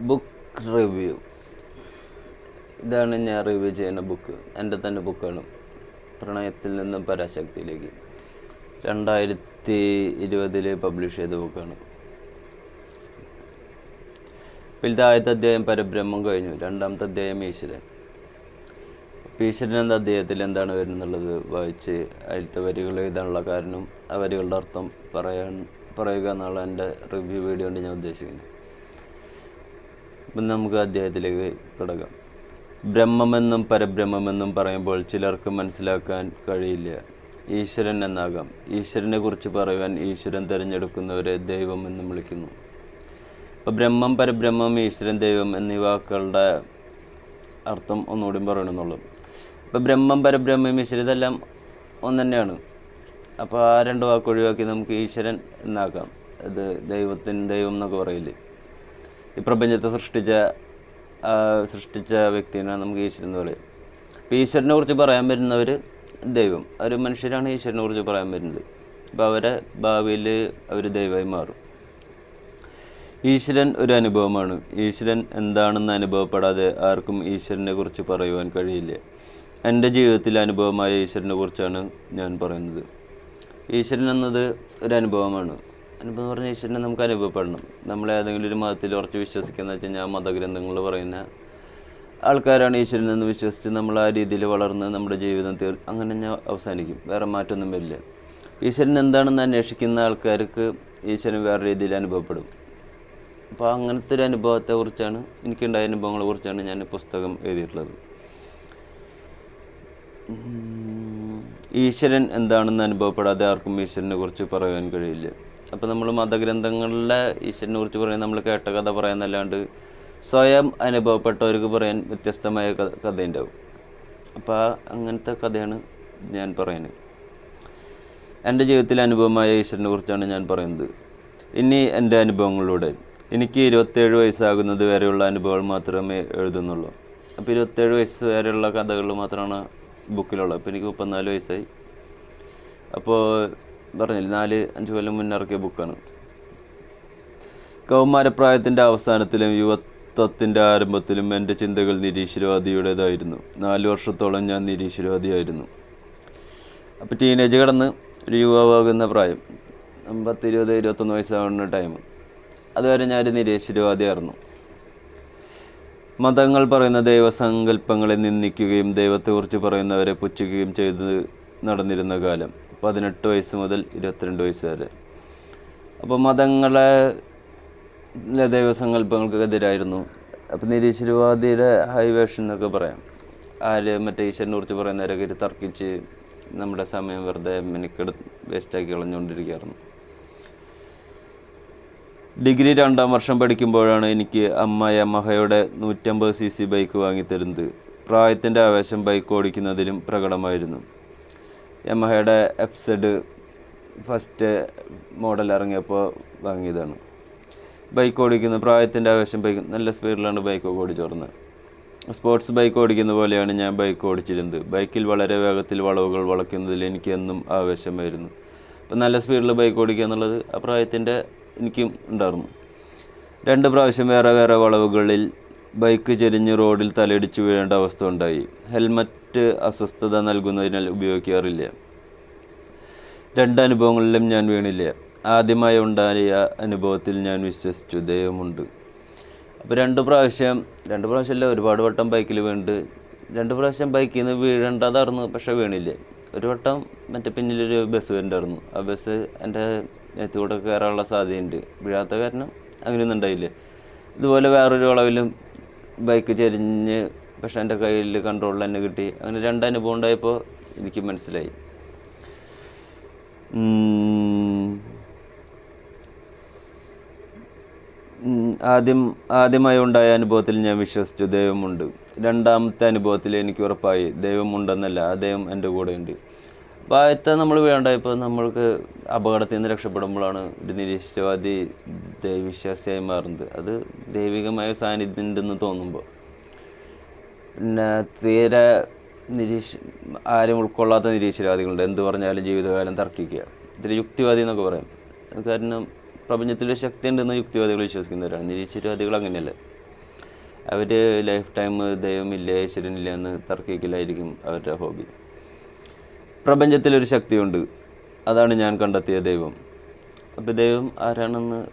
Book review ഇതാണ് ഞാൻ review ചെയ്യുന്ന ബുക്ക് എന്റെ തന്നെ ബുക്കാണ് പ്രണയത്തിൽ നിന്നും പരാശക്തിയിലേക്ക്. രണ്ടായിരത്തി ഇരുപതിൽ പബ്ലിഷ് ചെയ്ത ബുക്കാണ് ഇതിലത്തെ ആദ്യത്തെ അധ്യായം പരബ്രഹ്മം കഴിഞ്ഞു. രണ്ടാമത്തെ അധ്യായം ഈശ്വരൻ. ഈശ്വരൻ എന്ന അദ്ദേഹത്തിൽ എന്താണ് വരുന്നുള്ളത്? വായിച്ച് അതിലത്തെ വരികൾ എഴുതാനുള്ള കാരണം ആ വരികളുടെ അർത്ഥം പറയാൻ പറയുക എന്നുള്ള എന്റെ റിവ്യൂ വീഡിയോ കൊണ്ട് ഞാൻ ഉദ്ദേശിക്കുന്നത് അപ്പം നമുക്ക് അദ്ദേഹത്തിലേക്ക് കിടക്കാം ബ്രഹ്മമെന്നും പരബ്രഹ്മമെന്നും പറയുമ്പോൾ ചിലർക്ക് മനസ്സിലാക്കാൻ കഴിയില്ല. ഈശ്വരൻ എന്നാകാം. ഈശ്വരനെ കുറിച്ച് പറയുവാൻ ഈശ്വരൻ തിരഞ്ഞെടുക്കുന്നവരെ ദൈവം എന്നും വിളിക്കുന്നു. അപ്പോൾ ബ്രഹ്മം പരബ്രഹ്മം ഈശ്വരൻ ദൈവം എന്നീ വാക്കുകളുടെ അർത്ഥം ഒന്നുകൂടി പറയണമെന്നുള്ളു. ഇപ്പോൾ ബ്രഹ്മം പരബ്രഹ്മം ഈശ്വരൻ ഇതെല്ലാം ഒന്ന് തന്നെയാണ് അപ്പോൾ ആ രണ്ട് വാക്ക് ഒഴിവാക്കി നമുക്ക് ഈശ്വരൻ എന്നാക്കാം അത് ദൈവത്തിന് ദൈവം എന്നൊക്കെ പറയില്ലേ? ഈ പ്രപഞ്ചത്തെ സൃഷ്ടിച്ച സൃഷ്ടിച്ച വ്യക്തിനെ നമുക്ക് ഈശ്വരൻ എന്ന് പറയും അപ്പോൾ ഈശ്വരനെ കുറിച്ച് പറയാൻ വരുന്നവർ ദൈവം. അവർ മനുഷ്യരാണ് ഈശ്വരനെ കുറിച്ച് പറയാൻ വരുന്നത്. അപ്പോൾ അവരെ ഭാവിയിൽ അവർ ദൈവമായി മാറും. ഈശ്വരൻ ഒരു അനുഭവമാണ്. ഈശ്വരൻ എന്താണെന്ന് അനുഭവപ്പെടാതെ ആർക്കും ഈശ്വരനെ കുറിച്ച് പറയുവാൻ കഴിയില്ല. എന്റെ ജീവിതത്തിൽ അനുഭവമായ ഈശ്വരനെ കുറിച്ചാണ് ഞാൻ പറയുന്നത്. ഈശ്വരൻ എന്നത് ഒരു അനുഭവമാണ്. അനുഭവം എന്ന് പറഞ്ഞാൽ ഈശ്വരനെ നമുക്ക് അനുഭവപ്പെടണം. നമ്മൾ ഏതെങ്കിലും ഒരു മതത്തിൽ ഉറച്ച് വിശ്വസിക്കുന്ന വെച്ച് കഴിഞ്ഞാൽ മതഗ്രന്ഥങ്ങൾ പറയുന്ന ആൾക്കാരാണ് ഈശ്വരൻ എന്ന് വിശ്വസിച്ച് നമ്മൾ ആ രീതിയിൽ വളർന്ന് നമ്മുടെ ജീവിതം തീർ അങ്ങനെ ഞാൻ അവസാനിക്കും. വേറെ മാറ്റമൊന്നും വരില്ല. ഈശ്വരൻ എന്താണെന്ന് അന്വേഷിക്കുന്ന ആൾക്കാർക്ക് ഈശ്വരൻ വേറെ രീതിയിൽ അനുഭവപ്പെടും. അപ്പോൾ അങ്ങനത്തെ ഒരു അനുഭവത്തെ കുറിച്ചാണ് എനിക്കുണ്ടായ അനുഭവങ്ങളെ കുറിച്ചാണ് ഞാൻ പുസ്തകം എഴുതിയിട്ടുള്ളത്. ഈശ്വരൻ എന്താണെന്ന് അനുഭവപ്പെടാതെ ആർക്കും ഈശ്വരനെ കുറിച്ച് പറയാൻ കഴിയില്ല. അപ്പോൾ നമ്മൾ മതഗ്രന്ഥങ്ങളിലെ ഈശ്വരനെ കുറിച്ച് പറയാൻ നമ്മൾ കേട്ട കഥ പറയാന്നല്ലാണ്ട് സ്വയം അനുഭവപ്പെട്ടവർക്ക് പറയാൻ വ്യത്യസ്തമായ കഥ ഉണ്ടാവും അപ്പോൾ അങ്ങനത്തെ കഥയാണ് ഞാൻ പറയുന്നത്. എന്റെ ജീവിതത്തിലെ അനുഭവമായ ഈശ്വരനെ കുറിച്ചാണ് ഞാൻ പറയുന്നത്. ഇനി എന്റെ അനുഭവങ്ങളിലൂടെ. എനിക്ക് ഇരുപത്തേഴ് വയസ്സാകുന്നത് വരെയുള്ള അനുഭവങ്ങൾ മാത്രമേ എഴുതുന്നുള്ളൂ. അപ്പോൾ ഇരുപത്തേഴ് വയസ്സ് വരെയുള്ള കഥകൾ മാത്രമാണ് ബുക്കിലുള്ളത്. അപ്പോൾ എനിക്ക് മുപ്പത്തിനാല് വയസ്സായി. അപ്പോൾ പറഞ്ഞില്ല നാല് അഞ്ച് കൊല്ലം മുന്നേ ഇറക്കിയ ബുക്കാണ് കൗമാരപ്രായത്തിന്റെ അവസാനത്തിലും യുവത്വത്തിന്റെ ആരംഭത്തിലും എന്റെ ചിന്തകൾ നിരീശ്വരവാദിയുടേതായിരുന്നു. നാല് വർഷത്തോളം ഞാൻ നിരീശ്വരവാദിയായിരുന്നു. അപ്പോൾ ടീനേജ് കടന്ന് ഒരു യുവാവാകുന്ന പ്രായം പത്ത് ഇരുപത് ഇരുപത്തൊന്ന് വയസ്സാകുന്ന ടൈം അതുവരെ ഞാൻ നിരീശ്വരവാദിയായിരുന്നു. മതങ്ങൾ പറയുന്ന ദൈവസങ്കല്പങ്ങളെ നിന്ദിക്കുകയും ദൈവത്തെക്കുറിച്ച് പറയുന്നവരെ പുച്ഛിക്കുകയും ചെയ്ത് നടന്നിരുന്ന കാലം. പതിനെട്ട് വയസ്സ് മുതൽ ഇരുപത്തിരണ്ട് വയസ്സ് വരെ. അപ്പോൾ മതങ്ങളെ ദൈവസങ്കല്പങ്ങൾക്കെതിരായിരുന്നു. അപ്പോൾ നിരീശ്വരവാദിയുടെ ഹൈ വേഷൻ എന്നൊക്കെ പറയാം. ആര് മറ്റേ ഈശ്വരനെ കുറിച്ച് പറയുന്നവരൊക്കെ ഇത് തർക്കിച്ച് നമ്മുടെ സമയം വെറുതെ മെനക്കെടു വേസ്റ്റാക്കി കളഞ്ഞുകൊണ്ടിരിക്കുകയായിരുന്നു. ഡിഗ്രി രണ്ടാം വർഷം പഠിക്കുമ്പോഴാണ് എനിക്ക് അമ്മ യമഹയുടെ നൂറ്റമ്പത് സി സി ബൈക്ക് വാങ്ങിത്തരുന്നത്. പ്രായത്തിന്റെ ആവേശം ബൈക്ക് ഓടിക്കുന്നതിലും പ്രകടമായിരുന്നു. യമഹയുടെ എഫ്സെഡ് ഫസ്റ്റ് മോഡൽ ഇറങ്ങിയപ്പോൾ വാങ്ങിയതാണ്. ബൈക്ക് ഓടിക്കുന്ന പ്രായത്തിന്റെ ആവശ്യം ബൈക്ക് നല്ല സ്പീഡിലാണ് ബൈക്കൊക്കെ ഓടിച്ചോർന്നത് സ്പോർട്സ് ബൈക്ക് ഓടിക്കുന്ന പോലെയാണ് ഞാൻ ബൈക്ക് ഓടിച്ചിരുന്നത്. ബൈക്കിൽ വളരെ വേഗത്തിൽ വളവുകൾ വളയ്ക്കുന്നതിൽ എനിക്ക് എന്നും ആവേശമായിരുന്നു. അപ്പം നല്ല സ്പീഡിൽ ബൈക്ക് ഓടിക്കുക എന്നുള്ളത് ആ പ്രായത്തിന്റെ എനിക്കും ഉണ്ടായിരുന്നു. രണ്ട് പ്രാവശ്യം വേറെ വേറെ വളവുകളിൽ ബൈക്ക് ചെരിഞ്ഞ് റോഡിൽ തലയിടിച്ച് വീഴേണ്ട അവസ്ഥ ഉണ്ടായി. ഹെൽമറ്റ് അസ്വസ്ഥത നൽകുന്നതിനാൽ ഉപയോഗിക്കാറില്ല. രണ്ട് അനുഭവങ്ങളിലും ഞാൻ വീണില്ല. ആദ്യമായി ഉണ്ടായ അനുഭവത്തിൽ ഞാൻ വിശ്വസിച്ചു ദൈവമുണ്ട്. അപ്പോൾ രണ്ട് പ്രാവശ്യം രണ്ട് പ്രാവശ്യമല്ല ഒരുപാട് വട്ടം ബൈക്കിൽ വീണ്ട് രണ്ട് പ്രാവശ്യം ബൈക്കിൽ നിന്ന് വീഴേണ്ടതായിരുന്നു പക്ഷെ വീണില്ല. ഒരു വട്ടം മറ്റേ പിന്നിലൊരു ബസ് വരുന്നുണ്ടായിരുന്നു. ആ ബസ് എന്റെ നെത്തിലൂടെ കയറാനുള്ള സാധ്യതയുണ്ട്. വീഴാത്ത കാരണം അങ്ങനെയൊന്നും ഉണ്ടായില്ല. ഇതുപോലെ വേറൊരു വളവിലും ബൈക്ക് ചെരിഞ്ഞ് പക്ഷെ എന്റെ കയ്യിൽ കൺട്രോൾ തന്നെ കിട്ടി. അങ്ങനെ രണ്ട് അനുഭവം ഉണ്ടായപ്പോൾ എനിക്ക് മനസ്സിലായി. ആദ്യം ആദ്യമായി ഉണ്ടായ അനുഭവത്തിൽ ഞാൻ വിശ്വസിച്ചു ദൈവമുണ്ട്. രണ്ടാമത്തെ അനുഭവത്തിൽ എനിക്ക് ഉറപ്പായി ദൈവമുണ്ടെന്നല്ല ആ ദൈവം എന്റെ കൂടെയുണ്ട്. നമ്മൾ നമ്മൾ വേണ്ടായപ്പോൾ നമ്മൾക്ക് അപകടത്തിൽ നിന്ന് രക്ഷപ്പെടുമ്പോഴാണ് ഒരു നിരീശ്വരവാദി ദൈവവിശ്വാസിയായി മാറുന്നത്. അത് ദൈവികമായ സാന്നിധ്യം ഉണ്ടെന്ന് തോന്നുമ്പോൾ. പിന്നെ തീരെ നിരീക്ഷ ആരും ഉൾക്കൊള്ളാത്ത നിരീശ്വരവാദികളുണ്ട്. എന്ത് പറഞ്ഞാലും ജീവിതകാലം തർക്കിക്കുക ഇതിൽ യുക്തിവാദി എന്നൊക്കെ പറയും. കാരണം പ്രപഞ്ചത്തിൽ ശക്തി ഉണ്ടെന്ന് യുക്തിവാദികൾ വിശ്വസിക്കുന്നവരാണ്. നിരീശ്വരവാദികൾ അങ്ങനെയല്ല. അവർ ലൈഫ് ടൈം ദൈവമില്ല ഈശ്വരനില്ല എന്ന് തർക്കിക്കലായിരിക്കും അവരുടെ ഹോബി. പ്രപഞ്ചത്തിലൊരു ശക്തിയുണ്ട്. അതാണ് ഞാൻ കണ്ടെത്തിയ ദൈവം. അപ്പോൾ ദൈവം ആരാണെന്ന്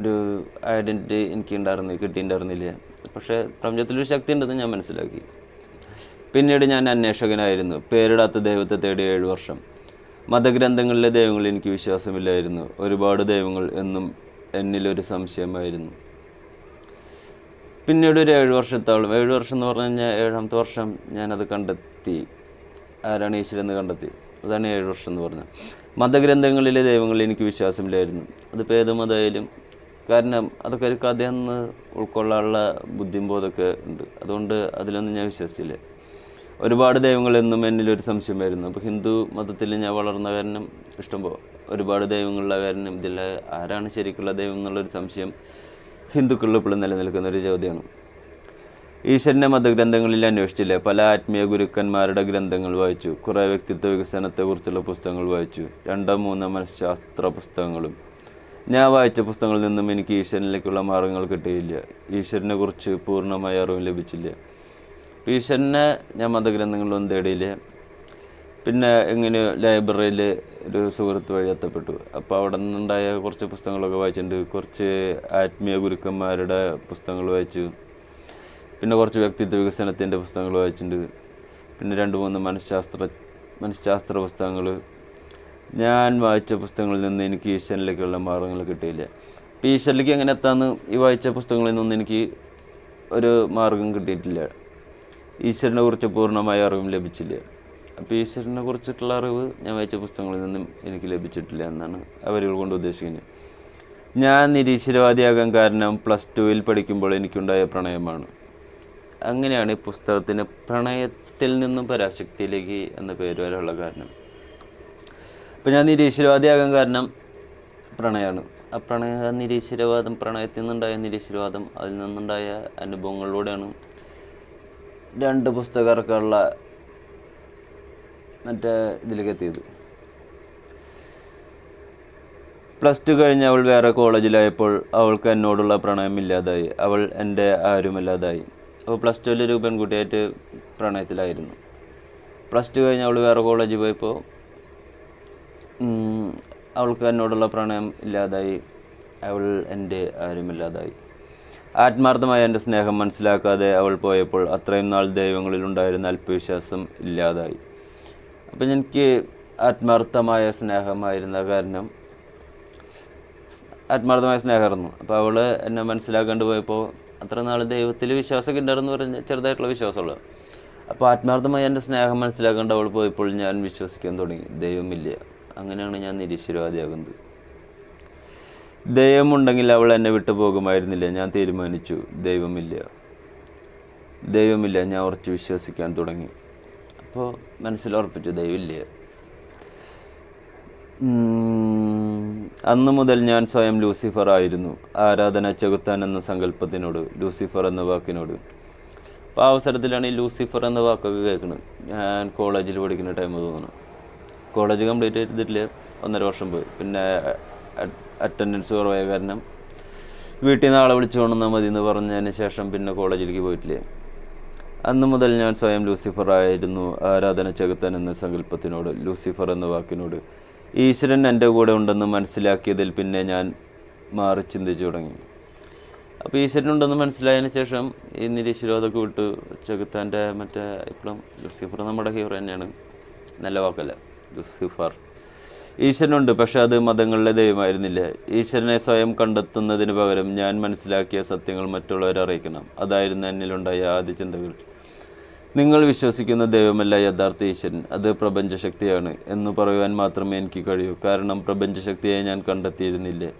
ഒരു ഐഡന്റിറ്റി എനിക്ക് ഉണ്ടായിരുന്നു കിട്ടിയിട്ടുണ്ടായിരുന്നില്ല. പക്ഷേ പ്രപഞ്ചത്തിലൊരു ശക്തി ഉണ്ടെന്ന് ഞാൻ മനസ്സിലാക്കി. പിന്നീട് ഞാൻ അന്വേഷകനായിരുന്നു. പേരിടാത്ത ദൈവത്തെ തേടി ഏഴ് വർഷം. മതഗ്രന്ഥങ്ങളിലെ ദൈവങ്ങളിൽ എനിക്ക് വിശ്വാസമില്ലായിരുന്നു. ഒരുപാട് ദൈവങ്ങൾ എന്നും എന്നിലൊരു സംശയമായിരുന്നു. പിന്നീട് ഒരു ഏഴ് വർഷത്തോളം ഏഴ് വർഷം എന്ന് പറഞ്ഞു കഴിഞ്ഞാൽ ഏഴാമത്തെ വർഷം ഞാനത് കണ്ടെത്തി. ആരാണ് ഈശ്വരൻ എന്ന് കണ്ടെത്തി? അതാണ് ഏഴ് വർഷം എന്ന് പറഞ്ഞത്. മതഗ്രന്ഥങ്ങളിലെ ദൈവങ്ങളിൽ എനിക്ക് വിശ്വാസമില്ലായിരുന്നു. അതിപ്പോൾ ഏത് മതമായാലും കാരണം അതൊക്കെ ഒരു കഥയെന്ന് ഉൾക്കൊള്ളാനുള്ള ബുദ്ധിയും ഉണ്ട്. അതുകൊണ്ട് അതിലൊന്നും ഞാൻ വിശ്വസിച്ചില്ല. ഒരുപാട് ദൈവങ്ങളെന്നും എന്നിലൊരു സംശയം വരുന്നു. അപ്പോൾ ഹിന്ദു മതത്തിൽ ഞാൻ വളർന്ന കാരണം പോ. ഒരുപാട് ദൈവങ്ങളുള്ള കാരണം ഇതിൽ ആരാണ് ശരിക്കുള്ള ദൈവം എന്നുള്ളൊരു സംശയം ഹിന്ദുക്കളിൽ ഇപ്പോഴും നിലനിൽക്കുന്ന ഒരു ചോദ്യമാണ്. ഈശ്വരന്റെ മതഗ്രന്ഥങ്ങളിൽ അന്വേഷിച്ചില്ല? പല ആത്മീയ ഗുരുക്കന്മാരുടെ ഗ്രന്ഥങ്ങൾ വായിച്ചു. കുറേ വ്യക്തിത്വ വികസനത്തെക്കുറിച്ചുള്ള പുസ്തകങ്ങൾ വായിച്ചു. രണ്ടോ മൂന്നോ മനഃശാസ്ത്ര പുസ്തകങ്ങളും. ഞാൻ വായിച്ച പുസ്തകങ്ങളിൽ നിന്നും എനിക്ക് ഈശ്വരനിലേക്കുള്ള മാർഗങ്ങൾ കിട്ടിയില്ല. ഈശ്വരനെ കുറിച്ച് പൂർണമായ അറിവ് ലഭിച്ചില്ല. ഈശ്വരനെ ഞാൻ മതഗ്രന്ഥങ്ങളിലൊന്നും തേടിയില്ല. പിന്നെ ഇങ്ങനെ ലൈബ്രറിയിൽ ഒരു സുഹൃത്ത് വഴി എത്തപ്പെട്ടു. അപ്പോൾ അവിടെ നിന്നുണ്ടായ കുറച്ച് പുസ്തകങ്ങളൊക്കെ വായിച്ചിട്ടുണ്ട്. കുറച്ച് ആത്മീയ ഗുരുക്കന്മാരുടെ പുസ്തകങ്ങൾ വായിച്ചു. പിന്നെ കുറച്ച് വ്യക്തിത്വ വികസനത്തിന്റെ പുസ്തകങ്ങൾ വായിച്ചിട്ടുണ്ട്. പിന്നെ രണ്ട് മൂന്ന് മനഃശാസ്ത്ര മനഃശാസ്ത്ര പുസ്തകങ്ങൾ. ഞാൻ വായിച്ച പുസ്തകങ്ങളിൽ നിന്ന് എനിക്ക് ഈശ്വരനിലേക്കുള്ള മാർഗങ്ങൾ കിട്ടിയില്ല. അപ്പോൾ ഈശ്വരനിലേക്ക് എങ്ങനെ എത്താമെന്ന് ഈ വായിച്ച പുസ്തകങ്ങളിൽ നിന്നും എനിക്ക് ഒരു മാർഗം കിട്ടിയിട്ടില്ല. ഈശ്വരനെ കുറിച്ച് പൂർണമായ അറിവും ലഭിച്ചില്ല. അപ്പോൾ ഈശ്വരനെ കുറിച്ചിട്ടുള്ള അറിവ് ഞാൻ വായിച്ച പുസ്തകങ്ങളിൽ നിന്നും എനിക്ക് ലഭിച്ചിട്ടില്ല എന്നാണ് അവരുകൾ കൊണ്ട് ഉദ്ദേശിക്കുന്നത്. ഞാൻ നിരീശ്വരവാദിയാകാൻ കാരണം പ്ലസ് ടുവിൽ പഠിക്കുമ്പോൾ എനിക്കുണ്ടായ പ്രണയമാണ്. അങ്ങനെയാണ് ഈ പുസ്തകത്തിന് പ്രണയത്തിൽ നിന്നും പരാശക്തിയിലേക്ക് എന്ന പേര് വരെയുള്ള കാരണം. അപ്പം ഞാൻ നിരീശ്വരവാദിയാകാൻ കാരണം പ്രണയമാണ് ആ പ്രണയ നിരീശ്വരവാദം പ്രണയത്തിൽ നിന്നുണ്ടായ നിരീശ്വരവാദം അതിൽ നിന്നുണ്ടായ അനുഭവങ്ങളിലൂടെയാണ് രണ്ട് പുസ്തകർക്കുള്ള മറ്റേ ഇതിലേക്ക് എത്തിയത്. പ്ലസ് ടു കഴിഞ്ഞ് അവൾ വേറെ കോളേജിലായപ്പോൾ അവൾക്ക് എന്നോടുള്ള പ്രണയം ഇല്ലാതായി അവൾ എന്റെ ആരുമല്ലാതായി. അപ്പോൾ പ്ലസ് ടുവിൽ ഒരു പെൺകുട്ടിയായിട്ട് പ്രണയത്തിലായിരുന്നു. പ്ലസ് ടു കഴിഞ്ഞ് അവൾ വേറെ കോളേജിൽ പോയപ്പോൾ അവൾക്ക് എന്നോടുള്ള പ്രണയം ഇല്ലാതായി. അവൾ എന്റെ ആരുമില്ലാതായി ആത്മാർത്ഥമായ എന്റെ സ്നേഹം മനസ്സിലാക്കാതെ അവൾ പോയപ്പോൾ അത്രയും നാൾ ദൈവങ്ങളിൽ ഉണ്ടായിരുന്ന അല്പവിശ്വാസം ഇല്ലാതായി. അപ്പം എനിക്ക് ആത്മാർത്ഥമായ സ്നേഹമായിരുന്ന കാരണം ആത്മാർത്ഥമായ സ്നേഹമായിരുന്നു. അപ്പോൾ അവൾ എന്നെ മനസ്സിലാക്കാണ്ട് പോയപ്പോൾ അത്ര നാൾ ദൈവത്തിൽ വിശ്വാസമൊക്കെ ഉണ്ടായിരുന്നു പറഞ്ഞ ചെറുതായിട്ടുള്ള വിശ്വാസമുള്ളത് അപ്പോൾ ആത്മാർത്ഥമായി എന്റെ സ്നേഹം മനസ്സിലാക്കേണ്ട അവൾ പോയപ്പോൾ ഞാൻ വിശ്വസിക്കാൻ തുടങ്ങി. ദൈവമില്ല. അങ്ങനെയാണ് ഞാൻ നിരീശ്വരവാദിയാകുന്നത്. ദൈവമുണ്ടെങ്കിൽ അവൾ എന്നെ വിട്ടു പോകുമായിരുന്നില്ല. ഞാൻ തീരുമാനിച്ചു ദൈവമില്ല. ദൈവമില്ല ഞാൻ ഉറച്ച് വിശ്വസിക്കാൻ തുടങ്ങി. അപ്പോൾ മനസ്സിലുറപ്പിച്ചു ദൈവമില്ല. അന്നു മുതൽ ഞാൻ സ്വയം ലൂസിഫർ ആയിരുന്നു. ആരാധന ചെകുത്താൻ എന്ന സങ്കല്പത്തിനോട് ലൂസിഫർ എന്ന വാക്കിനോട്. അപ്പോൾ ആ അവസരത്തിലാണ് ഈ ലൂസിഫർ എന്ന വാക്കൊക്കെ കേൾക്കുന്നത് ഞാൻ കോളേജിൽ പഠിക്കുന്ന ടൈം തോന്നുന്നു. കോളേജ് കംപ്ലീറ്റ് ചെയ്തിട്ടില്ല. ഒന്നര വർഷം പോയി. പിന്നെ അറ്റൻഡൻസ് കുറവായ കാരണം വീട്ടിൽ നിന്ന് ആളെ വിളിച്ചു കൊണ്ടുവന്നാൽ മതി എന്ന് പറഞ്ഞതിന് ശേഷം പിന്നെ കോളേജിലേക്ക് പോയിട്ടില്ലേ. അന്നു മുതൽ ഞാൻ സ്വയം ലൂസിഫർ ആയിരുന്നു. ആരാധന ചെകുത്താൻ എന്ന സങ്കല്പത്തിനോട് ലൂസിഫർ എന്ന വാക്കിനോട് ഈശ്വരൻ എന്റെ കൂടെ ഉണ്ടെന്ന് മനസ്സിലാക്കിയതിൽ പിന്നെ ഞാൻ മാറി ചിന്തിച്ചു തുടങ്ങി. അപ്പോൾ ഈശ്വരൻ ഉണ്ടെന്ന് മനസ്സിലായതിന് ശേഷം ഈ നിരീശ്വരവാദമൊക്കെ വിട്ട്. ചെകുത്താന്റെ മറ്റേ ഇപ്പോഴും ലൂസിഫർ നമ്മുടെ ഹീറോ തന്നെയാണ്. നല്ല വാക്കല്ല. ലൂസിഫർ. ഈശ്വരനുണ്ട് പക്ഷെ അത് മതങ്ങളിലെ ദൈവമായിരുന്നില്ല. ഈശ്വരനെ സ്വയം കണ്ടെത്തുന്നതിന് പകരം ഞാൻ മനസ്സിലാക്കിയ സത്യങ്ങൾ മറ്റുള്ളവരെ അറിയിക്കണം. അതായിരുന്നു എന്നിലുണ്ടായ ആദ്യ ചിന്തകൾ. നിങ്ങൾ വിശ്വസിക്കുന്ന ദൈവമല്ല യഥാർത്ഥ ഈശ്വരൻ. അത് പ്രപഞ്ചശക്തിയാണ് എന്ന് പറയുവാൻ മാത്രമേ എനിക്ക് കഴിയൂ. കാരണം പ്രപഞ്ചശക്തിയെ ഞാൻ കണ്ടെത്തിയിരുന്നില്ല?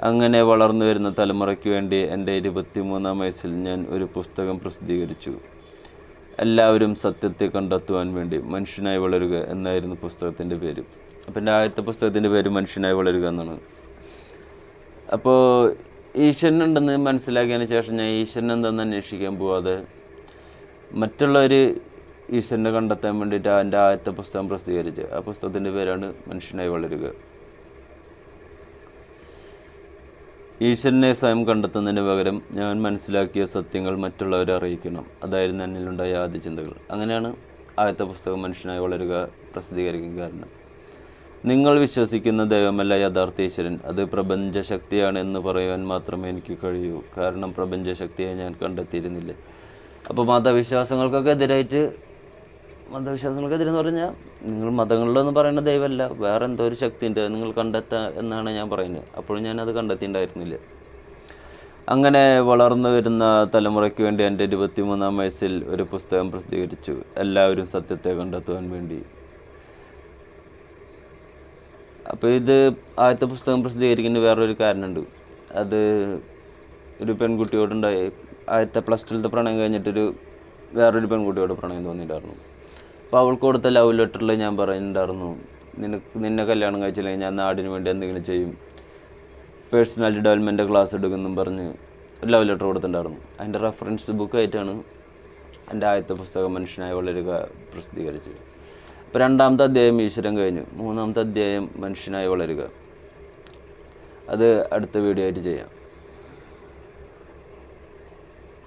അങ്ങനെ വളർന്നു വരുന്ന തലമുറയ്ക്ക് വേണ്ടി എന്റെ ഇരുപത്തിമൂന്നാം വയസ്സിൽ ഞാൻ ഒരു പുസ്തകം പ്രസിദ്ധീകരിച്ചു. എല്ലാവരും സത്യത്തെ കണ്ടെത്തുവാൻ വേണ്ടി മനുഷ്യനായി വളരുക എന്നായിരുന്നു പുസ്തകത്തിന്റെ പേര്. അപ്പം എന്റെ ആദ്യത്തെ പുസ്തകത്തിന്റെ പേര് മനുഷ്യനായി വളരുക എന്നാണ്. അപ്പോൾ ഈശ്വരനുണ്ടെന്ന് മനസ്സിലാക്കിയതിന് ശേഷം ഞാൻ ഈശ്വരൻ എന്താണെന്ന് അന്വേഷിക്കാൻ പോവാതെ മറ്റുള്ളവർ ഈശ്വരനെ കണ്ടെത്താൻ വേണ്ടിയിട്ട് എന്റെ ആദ്യത്തെ പുസ്തകം പ്രസിദ്ധീകരിച്ച് ആ പുസ്തകത്തിന്റെ പേരാണ് മനുഷ്യനായി വളരുക. ഈശ്വരനെ സ്വയം കണ്ടെത്തുന്നതിന് പകരം ഞാൻ മനസ്സിലാക്കിയ സത്യങ്ങൾ മറ്റുള്ളവരെ അറിയിക്കണം. അതായിരുന്നു എന്നിലുണ്ടായ ആദ്യ ചിന്തകൾ. അങ്ങനെയാണ് ആദ്യത്തെ പുസ്തകം മനുഷ്യനായി വളരുക പ്രസിദ്ധീകരിക്കാൻ കാരണം. നിങ്ങൾ വിശ്വസിക്കുന്ന ദൈവമല്ല യഥാർത്ഥ ഈശ്വരൻ. അത് പ്രപഞ്ചശക്തിയാണ് എന്ന് പറയുവാൻ മാത്രമേ എനിക്ക് കഴിയൂ. കാരണം പ്രപഞ്ചശക്തിയെ ഞാൻ കണ്ടെത്തിയിരുന്നില്ല. അപ്പോൾ മതവിശ്വാസങ്ങൾക്കൊക്കെ എതിരായിട്ട് മതവിശ്വാസങ്ങൾക്കെതിരെ എന്ന് പറഞ്ഞാൽ നിങ്ങൾ മതങ്ങളിലൊന്നും പറയുന്ന ദൈവമല്ല വേറെ എന്തോ ഒരു ശക്തി ഉണ്ട് നിങ്ങൾ കണ്ടെത്തുക എന്നാണ് ഞാൻ പറയുന്നത്. അപ്പോഴും ഞാനത് കണ്ടെത്തിയിട്ടുണ്ടായിരുന്നില്ല. അങ്ങനെ വളർന്നു വരുന്ന തലമുറയ്ക്ക് വേണ്ടി എന്റെ ഇരുപത്തിമൂന്നാം വയസ്സിൽ ഒരു പുസ്തകം പ്രസിദ്ധീകരിച്ചു. എല്ലാവരും സത്യത്തെ കണ്ടെത്തുവാൻ വേണ്ടി. അപ്പോൾ ഇത് ആദ്യത്തെ പുസ്തകം പ്രസിദ്ധീകരിക്കുന്ന വേറൊരു കാരണമുണ്ട്. അത് ഒരു പെൺകുട്ടിയോടുണ്ടായി. ആദ്യത്തെ പ്ലസ് ടുവിലത്തെ പ്രണയം കഴിഞ്ഞിട്ടൊരു വേറൊരു പെൺകുട്ടിയോട് പ്രണയം തോന്നിയിട്ടുണ്ടായിരുന്നു. അപ്പോൾ അവൾക്ക് കൊടുത്ത ലവ് ലെറ്ററിൽ ഞാൻ പറയുന്നുണ്ടായിരുന്നു നിനക്ക് നിന്നെ കല്യാണം കഴിച്ചില്ലെങ്കിൽ ഞാൻ നാടിന് വേണ്ടി എന്തെങ്കിലും ചെയ്യും. പേഴ്സണാലിറ്റി ഡെവലപ്മെന്റ് ക്ലാസ് എടുക്കുമെന്നും പറഞ്ഞ് ഒരു ലവ് ലെറ്റർ കൊടുത്തിട്ടുണ്ടായിരുന്നു അതിന്റെ റെഫറൻസ് ബുക്കായിട്ടാണ് എന്റെ ആദ്യത്തെ പുസ്തകം മനുഷ്യനായി വളരുക പ്രസിദ്ധീകരിച്ചത്. അപ്പോൾ രണ്ടാമത്തെ അധ്യായം ഈശ്വരൻ കഴിഞ്ഞു. മൂന്നാമത്തെ അധ്യായം മനുഷ്യനായി വളരുക. അത് അടുത്ത വീഡിയോ ആയിട്ട് ചെയ്യാം.